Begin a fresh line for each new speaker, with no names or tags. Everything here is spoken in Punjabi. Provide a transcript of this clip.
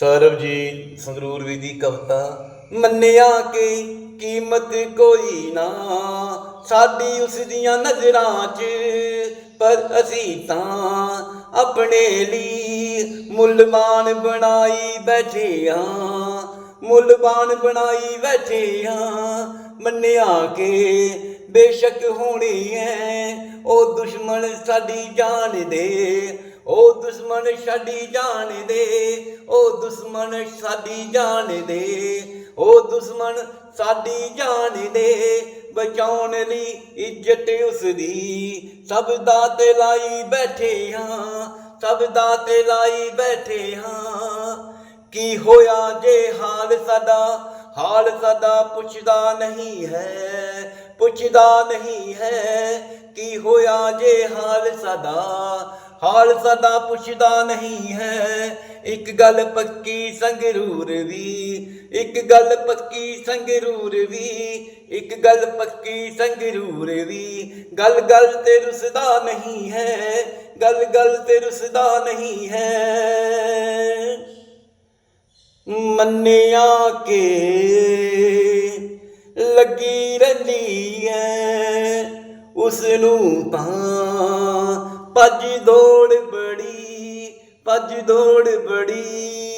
ਸਰਬਜੀਤ ਸੰਗਰੂਰ ਵੀ ਦੀ ਕਵਿਤਾ, ਮੰਨਿਆ ਕਿ ਕੀਮਤ ਕੋਈ ਨਾ। ਸਾਡੀ ਉਸ ਦੀਆਂ ਨਜ਼ਰਾਂ 'ਚ, ਪਰ ਅਸੀਂ ਤਾਂ ਆਪਣੇ ਲਈ ਮੁੱਲਮਾਨ ਬਣਾਈ ਬੈਠੇ ਹਾਂ। ਮੁੱਲਬਾਨ ਬਣਾਈ ਬੈਠੇ ਹਾਂ। ਮੰਨਿਆ ਕਿ ਬੇਸ਼ੱਕ ਹੋਣੀ ਹੈ ਉਹ ਦੁਸ਼ਮਣ ਸਾਡੀ ਜਾਨ ਦੇ। ਉਹ ਦੁਸ਼ਮਣ ਛੱਡੀ ਜਾਨ ਦੇ ਉਹ ਦੁਸ਼ਮਣ ਸਾਡੀ ਜਾਨ ਦੇ ਉਹ ਦੁਸ਼ਮਣ ਸਾਡੀ ਜਾਨ ਦੇ, ਬਚਾਉਣ ਲਈ ਇੱਜ਼ਤ ਉਸ ਦੀ ਸਭ ਦਾ ਤੇ ਲਾਈ ਬੈਠੇ ਹਾਂ, ਸਭ ਦਾ ਤੇ ਲਾਈ ਬੈਠੇ ਹਾਂ। ਕੀ ਹੋਇਆ ਜੇ ਹਾਲ ਸਦਾ? ਹਾਲ ਸਦਾ ਪੁੱਛਦਾ ਨਹੀਂ ਹੈ, ਪੁੱਛਦਾ ਨਹੀਂ ਹੈ, ਕੀ ਹੋਇਆ ਜੇ ਹਾਲ ਸਦਾ? ਹਾਲ ਸਦਾ ਪੁੱਛਦਾ ਨਹੀਂ ਹੈ। ਇੱਕ ਗੱਲ ਪੱਕੀ ਸੰਗਰੂਰ ਵੀ ਇੱਕ ਗੱਲ ਪੱਕੀ ਸੰਗਰੂਰ ਵੀ ਇੱਕ ਗੱਲ ਪੱਕੀ ਸੰਗਰੂਰ ਵੀ ਗੱਲ ਗੱਲ ਤੇ ਰੁਸਦਾ ਨਹੀਂ ਹੈ, ਗੱਲ ਗੱਲ ਤੇ ਰੁਸਦਾ ਨਹੀਂ ਹੈ। ਮੰਨਿਆ ਕੇ ਲੱਗੀ ਰਹਿੰਦੀ ਹੈ। ਉਸ ਨੂੰ ਤਾਂ ਭੱਜ ਦੌੜ ਬੜੀ ਭੱਜ ਦੌੜ ਬੜੀ।